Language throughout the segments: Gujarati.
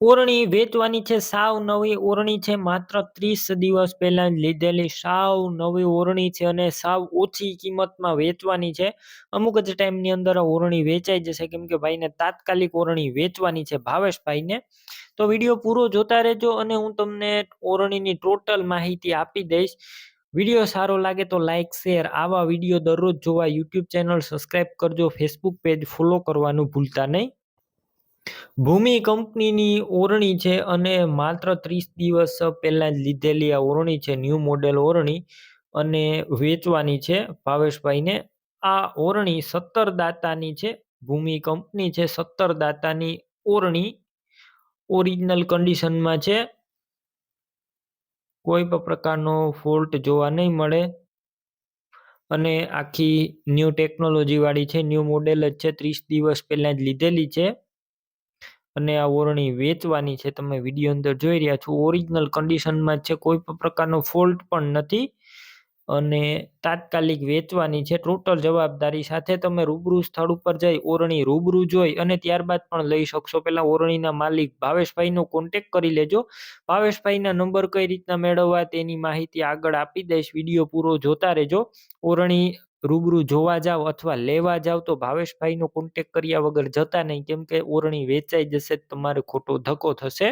ઓરણી વેચવાની છે, સાવ નવી ઓરણી છે, માત્ર ત્રીસ દિવસ પહેલા લીધેલી સાવ નવી ઓરણી છે અને સાવ ઓછી કિંમતમાં વેચવાની છે. અમુક જ ટાઈમની અંદર ઓરણી વેચાઈ જશે, કેમ કે ભાઈને તાત્કાલિક ઓરણી વેચવાની છે ભાવેશભાઈને. તો વીડિયો પૂરો જોતા રહેજો અને હું તમને ઓરણીની ટોટલ માહિતી આપી દઈશ. વીડિયો સારો લાગે તો લાઇક શેર, આવા વીડિયો દરરોજ જોવા યુટ્યુબ ચેનલ સબસ્ક્રાઈબ કરજો, ફેસબુક પેજ ફોલો કરવાનું ભૂલતા નહીં. ભૂમિ કંપનીની ઓરણી છે અને માત્ર ત્રીસ દિવસ પહેલાં જ લીધેલી આ ઓરણી છે, ન્યૂ મોડેલ ઓરણી અને વેચવાની છે. ભાવેશભાઈને આ ઓરણી સત્તર દાતાની છે, ભૂમિ કંપની છે સત્તર દાતાની ઓરણી ઓરિજિનલ કન્ડિશનમાં છે. કોઈ પણ પ્રકારનો ફોલ્ટ જોવા નહીં મળે અને આખી ન્યૂ ટેકનોલોજીવાળી છે, ન્યૂ મોડેલ જ છે, ત્રીસ દિવસ પહેલાં જ લીધેલી છે. અને આ ઓરણી વેચવાની છે. તમે વીડિયો અંદર જોઈ રહ્યા છો. ઓરિજિનલ કન્ડિશનમાં છે. કોઈ પણ પ્રકારનો ફોલ્ટ પણ નથી. અને તાત્કાલિક વેચવાની છે. ટોટલ જવાબદારી સાથે તમે રૂબરૂ સ્થળ ઉપર જઈ ઓરણી રૂબરૂ જોઈ અને ત્યારબાદ પણ લઈ શકશો. પહેલાં ઓરણીના માલિક ભાવેશભાઈનો કોન્ટેક કરી લેજો. ભાવેશભાઈના નંબર કઈ રીતના મેળવવા તેની માહિતી આગળ આપી દઈશ. વીડિયો પૂરો જોતા રહેજો. ઓરણી રૂબરૂ જોવા જાવ અથવા લેવા જાવ તો ભાવેશભાઈનો કોન્ટેક કર્યા વગર જતા નહીં. કેમ કે ઓરણી વેચાઈ જશે તમારે ખોટો ધક્કો થશે.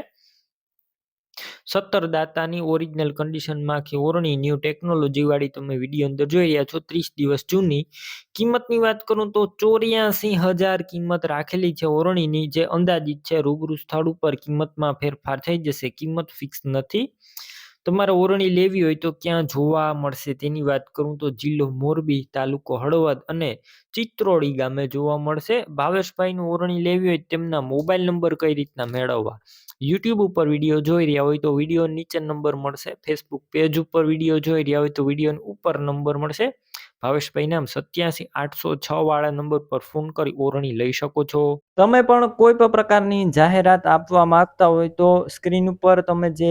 સત્તર દાતાની ઓરિજિનલ કન્ડિશનમાં આખી ઓરણી ન્યૂ ટેકનોલોજીવાળી તમે વીડિયો અંદર જોઈ રહ્યા છો. ત્રીસ દિવસ જૂની. કિંમતની વાત કરું તો ચોર્યાસી હજાર કિંમત રાખેલી છે ઓરણીની. જે અંદાજિત છે રૂબરૂ સ્થળ ઉપર કિંમતમાં ફેરફાર થઈ જશે. કિંમત ફિક્સ નથી. તમારે ઓરણી લેવી હોય તો ક્યાં જોવા મળશે? તેની વાત કરું તો જિલ્લો મોરબી, તાલુકો હળવદ અને ચિત્રોડી ગામે જોવા મળશે. ભાવેશભાઈનું ઓરણી લેવી હોય તેમના મોબાઈલ નંબર કઈ રીતના મેળવવા? યુટ્યુબ ઉપર વીડિયો જોઈ રહ્યા હોય તો વીડિયો નીચે નંબર મળશે. ફેસબુક પેજ ઉપર વીડિયો જોઈ રહ્યા હોય તો વીડિયો ઉપર નંબર મળશે. ભાવેશભાઈ નામ સત્યાસી આઠસો છ વાળા નંબર પર ફોન કરી ઓરણી લઈ શકો છો. તમે પણ કોઈ પણ પ્રકારની જાહેરાત આપવા માંગતા હોય તો સ્ક્રીન ઉપર તમે જે